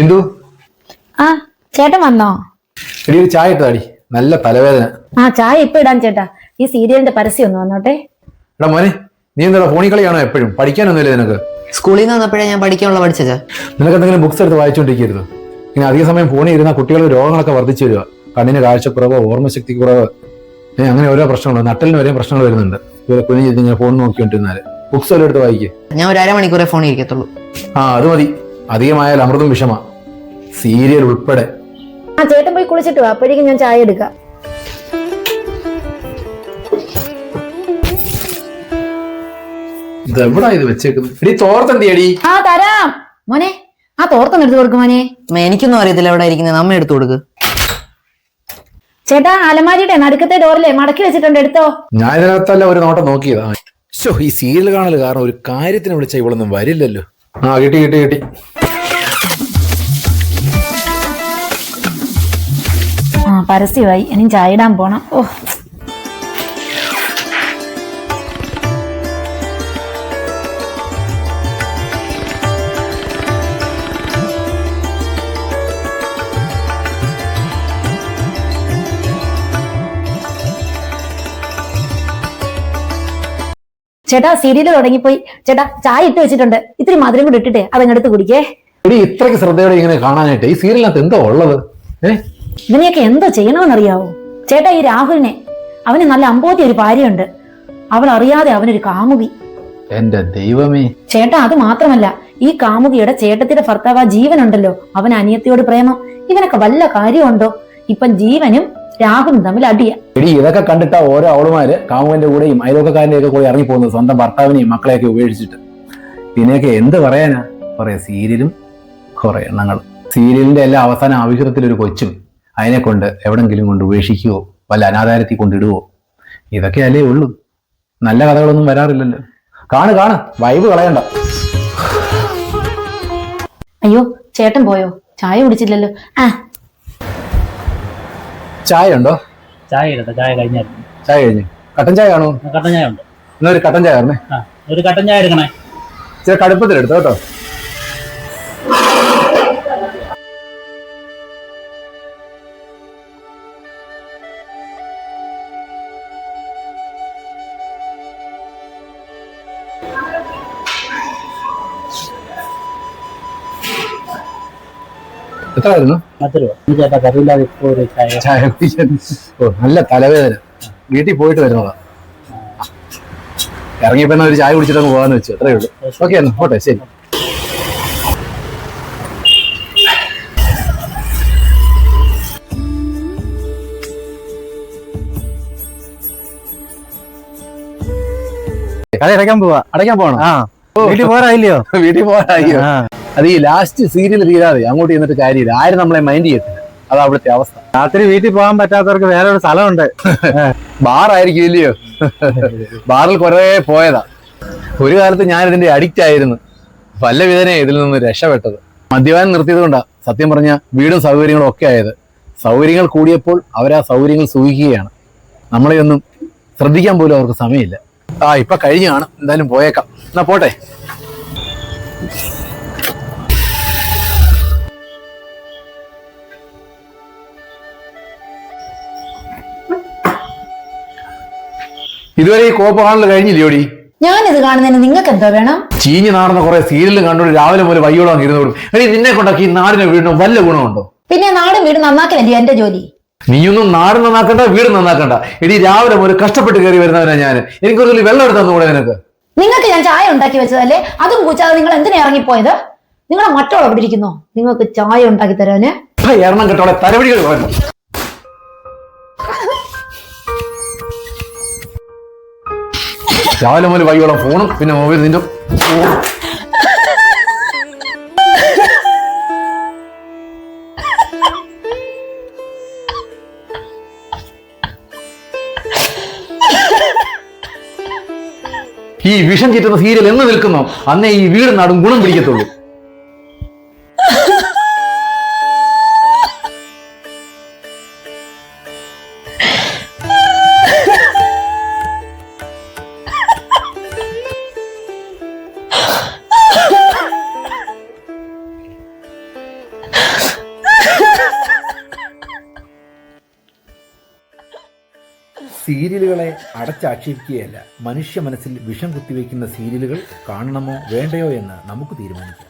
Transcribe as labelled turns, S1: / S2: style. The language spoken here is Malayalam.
S1: ബിന്ദു
S2: ആ ചേട്ടൻ വന്നോ?
S1: എടി ഒരു ചായ ഇട്ടാടി നല്ല തലവേദന.
S2: ആ ചായ ഇപ്പൊ ഇടാൻ ചേട്ടാ. ഈ സീരിയലിന്റെ പരസ്യം ഒന്ന് വന്നോട്ടെ.
S1: എടാ മോനെ നീ എന്താ ഫോണിൽ കളിയാണോ എപ്പോഴും? പഠിക്കാനൊന്നുമില്ല നിനക്ക്?
S3: സ്കൂളിൽ നിന്ന് വന്നപ്പോഴേ ഞാൻ പഠിക്കാനുള്ള പഠിച്ചത്.
S1: നിനക്ക് എന്തെങ്കിലും ബുക്സ് എടുത്ത് വായിച്ചുകൊണ്ടിരിക്കരുത് ഇനി അധിക സമയം ഫോണിൽ ഇരുന്ന കുട്ടികളുടെ രോഗങ്ങളൊക്കെ വർദ്ധിച്ചു വരിക. കണ്ണിന് കാഴ്ചക്കുറവ് ഓർമ്മശക്തി കുറവ് ഏ, അങ്ങനെ ഓരോ പ്രശ്നങ്ങളുണ്ട്. നട്ടലിന് വരെയും പ്രശ്നങ്ങൾ വരുന്നുണ്ട്. ഇതുപോലെ കുഞ്ഞു ഇങ്ങനെ ഫോൺ നോക്കിക്കൊണ്ടിരുന്നാൽ. ബുക്സ് എല്ലാം എടുത്ത് വായിക്കേ.
S3: ഞാൻ ഒരു അരമണിക്കൂറേ ഫോണിൽ ഇരിക്കത്തുള്ളൂ.
S1: ആ അത് മതി. അധികമായാൽ അമൃതും വിഷമാ. സീരിയൽ ഉൾപ്പെടെ.
S2: ആ ചേട്ടൻ പോയി കുളിച്ചിട്ട് വാ. അപ്പോഴേക്കും ഞാൻ ചായ എടുക്കാം.
S1: ഇത് എവിടാ ഇത് വെച്ചേക്കുന്നത്? എടി തോർത്തെന്തിയടി
S2: ആ തരാം. മോനെ ആ തോർത്തൊന്ന് എടുത്തു കൊടുക്കും മോനെ.
S3: അമ്മ, എനിക്കൊന്നും അറിയത്തില്ല എവിടെ ഇരിക്കുന്നത് അമ്മ എടുത്തു കൊടുക്ക്.
S2: ചേട്ടാ അലമാരിയുടെ നടുക്കത്തെ ഡോറിലെ മടക്കി വെച്ചിട്ടുണ്ട്. എടുത്തോ.
S1: ഞാൻ ഇതിനകത്തല്ല ഒരു നോട്ടം നോക്കിയതാ. ശോ ഈ സീരിയൽ കാണൽ കാരണം ഒരു കാര്യത്തിന് വിളിച്ച ഇവളൊന്നും വരില്ലല്ലോ. ആ കിട്ടി കിട്ടി കിട്ടി.
S2: പരസ്യമായി. ഇനി ചായ ഇടാൻ പോണം. ഓ. ചേട്ടാ സീരിയൽ തുടങ്ങിപ്പോയി. ചേട്ടാ ചായ ഇട്ട് വെച്ചിട്ടുണ്ട്. ഇത്തിരി മധുരം കൂടി ഇട്ടിട്ടേ അതങ്ങെടുത്ത് കുടിക്കേ.
S1: ഇത്രയ്ക്ക് ശ്രദ്ധയോടെ ഇങ്ങനെ കാണാനായിട്ട് ഈ സീരിയലിനകത്ത് എന്തോ ഉള്ളത്? ഏ?
S2: ഇവനെയൊക്കെ എന്തോ ചെയ്യണമെന്നറിയാവോ? ചേട്ടാ ഈ രാഹുലിനെ അവന് നല്ല അമ്പോത്തി ഒരു ഭാര്യയുണ്ട്. അവൾ അറിയാതെ അവനൊരു കാമുകി.
S1: എന്റെ ദൈവമേ.
S2: ചേട്ടാ അത് മാത്രമല്ല ഈ കാമുകിയുടെ ചേട്ടത്തിന്റെ ഭർത്താവ് ആ ജീവനുണ്ടല്ലോ അവൻ അനിയത്തിയോട് പ്രേമം. ഇവനൊക്കെ വല്ല കാര്യമുണ്ടോ? ഇപ്പം ജീവനും രാഹുലും തമ്മിൽ അടിയ.
S1: എടി ഇതൊക്കെ കണ്ടിട്ടാ ഓരോ അവളുമാര് കാമുകന്റെ കൂടെയും അയലോക്കക്കാരന്റെ ഒക്കെ കൂടെ ഇറങ്ങി പോകുന്നത് സ്വന്തം ഭർത്താവിനെയും മക്കളെയൊക്കെ ഉപേക്ഷിച്ചിട്ട്. ഇതിനെയൊക്കെ എന്ത് പറയാനാ? കുറെ സീരിയലും കുറെ എണ്ണങ്ങളും. സീരിയലിന്റെ എല്ലാ അവസാന ആവശ്യത്തിലൊരു കൊച്ചും അതിനെ കൊണ്ട് എവിടെങ്കിലും കൊണ്ട് ഉപേക്ഷിക്കുവോ വല്ല അനാഥാരത്തിൽ കൊണ്ടിടുവോ ഇതൊക്കെ അല്ലേ ഉള്ളൂ. നല്ല കഥകളൊന്നും വരാറില്ലല്ലോ. കാണ് കാണ്. വൈബ് കളയണ്ട.
S2: അയ്യോ ചേട്ടൻ പോയോ? ചായ കുടിച്ചില്ലല്ലോ. ആ.
S1: ചായ ഉണ്ടോ
S4: ചായ ഇടട്ടെ ചായ കഴിഞ്ഞായിരുന്നു
S1: ചായ കഴിഞ്ഞു. കട്ടൻ ചായ ആണോ?
S4: കട്ടൻ ചായ ഉണ്ട്.
S1: എന്നാ ഒരു കട്ടൻ ചായ ആയിരുന്നേ.
S4: ആ ഒരു കട്ടൻ ചായ എടുക്കണേ.
S1: ഇച്ചിരി കടുപ്പത്തിലെടുത്തോ കേട്ടോ. എത്ര ആയിരുന്നു
S4: പത്ത് രൂപ ചേട്ടാ കറിയില്ലാതെ ഇപ്പോൾ ഒരു ചായ
S1: ചായ കുടിക്കാൻ. ഓ നല്ല തലവേദന. വീട്ടിൽ പോയിട്ട് വരുന്നതാ. ഇറങ്ങിയപ്പോ ഒരു ചായ കുടിച്ചിട്ട് അങ്ങ് പോകാന്ന് വെച്ചു. അത്രേ ഉള്ളൂ. ഓക്കെ എന്നാ. പോട്ടെ ശരി.
S5: കട അടയ്ക്കാൻ പോവാ.
S1: അടയ്ക്കാൻ പോകണം
S5: വീട്ടിൽ പോരായില്ലയോ
S1: വീട്ടിൽ പോരായില്ലയോ
S5: ആ.
S1: അത് ഈ ലാസ്റ്റ് സീരിയൽ തീരാതെ അങ്ങോട്ട് ചെന്നിട്ട് കാര്യമില്ല. ആരും നമ്മളെ മൈൻഡ് ചെയ്യത്തില്ല. അതാ അവിടുത്തെ അവസ്ഥ.
S5: രാത്രി വീട്ടിൽ പോകാൻ പറ്റാത്തവർക്ക് വേറെ ഒരു സ്ഥലമുണ്ട്
S1: ബാറായിരിക്കും ഇല്ലയോ? ബാറിൽ കുറേ പോയതാ. ഒരു കാലത്ത് ഞാൻ ഇതിന്റെ അഡിക്റ്റ് ആയിരുന്നു. വല്ല വിധനെ ഇതിൽ നിന്ന് രക്ഷപ്പെട്ടത്. മദ്യപാനം നിർത്തിയത് കൊണ്ടാ സത്യം പറഞ്ഞ വീടും സൗകര്യങ്ങളും ഒക്കെ ആയത്. സൗകര്യങ്ങൾ കൂടിയപ്പോൾ അവർ ആ സൗകര്യങ്ങൾ സൂഹിക്കുകയാണ് നമ്മളെ ഒന്നും ശ്രദ്ധിക്കാൻ പോലും അവർക്ക് സമയമില്ല. ആ ഇപ്പൊ കഴിഞ്ഞാണ് എന്തായാലും പോയേക്കാം. എന്നാ പോട്ടെ. ഇതുവരെ ഈ കോപ്പ കാണൽ കഴിഞ്ഞില്ലയോടി
S2: ഞാനിത് കാണുന്നതിന് നിങ്ങൾക്ക് എന്തോ വേണം?
S1: ചീഞ്ഞു നാറുന്ന കുറെ സീരിയലും കണ്ടോണ്ട് രാവിലെ മുതൽ വയ്യോളം ഇരുന്നോടും എടി നിന്നെ കൊണ്ടാക്കി ഈ നാടിനെ വീടിനും വല്ല ഗുണമുണ്ടോ?
S2: പിന്നെ നാടും വീട് നന്നാക്കലല്ലേ എന്റെ ജോലി?
S1: നീയൊന്നും നാട് നന്നാക്കണ്ട വീട് നന്നാക്കണ്ട. എടി രാവിലെ മുതൽ കഷ്ടപ്പെട്ട് കയറി വരുന്നവനാ ഞാൻ എനിക്ക് ഒരു വെള്ളം എടുത്തു നിനക്ക്?
S2: നിങ്ങൾക്ക് ഞാൻ ചായ ഉണ്ടാക്കി വെച്ചതല്ലേ? അതും കൂച്ചാതെ നിങ്ങൾ എന്തിനാ ഇറങ്ങിപ്പോയത്? നിങ്ങളെ മറ്റോളം എവിടെ ഇരിക്കുന്നോ? നിങ്ങൾക്ക് ചായ ഉണ്ടാക്കി തരാന്?
S1: എറണം കെട്ടോടെ തലവടികൾ പറഞ്ഞു രാവിലെ മുതൽ വൈകോളം ഫോണും പിന്നെ മൊബൈൽ നിന്റെ ഈ വിഷം ചീറ്റുന്ന സീരിയൽ എന്ന് നിൽക്കുന്നോ? അന്നേ ഈ വീട് നാടും ഗുണം പിടിക്കത്തുള്ളൂ. സീരിയലുകളെ അടച്ചാക്ഷേപിക്കുകയല്ല. മനുഷ്യ മനസ്സിൽ വിഷം കുത്തിവെക്കുന്ന സീരിയലുകൾ കാണണമോ വേണ്ടയോ എന്ന് നമുക്ക് തീരുമാനിക്കാം.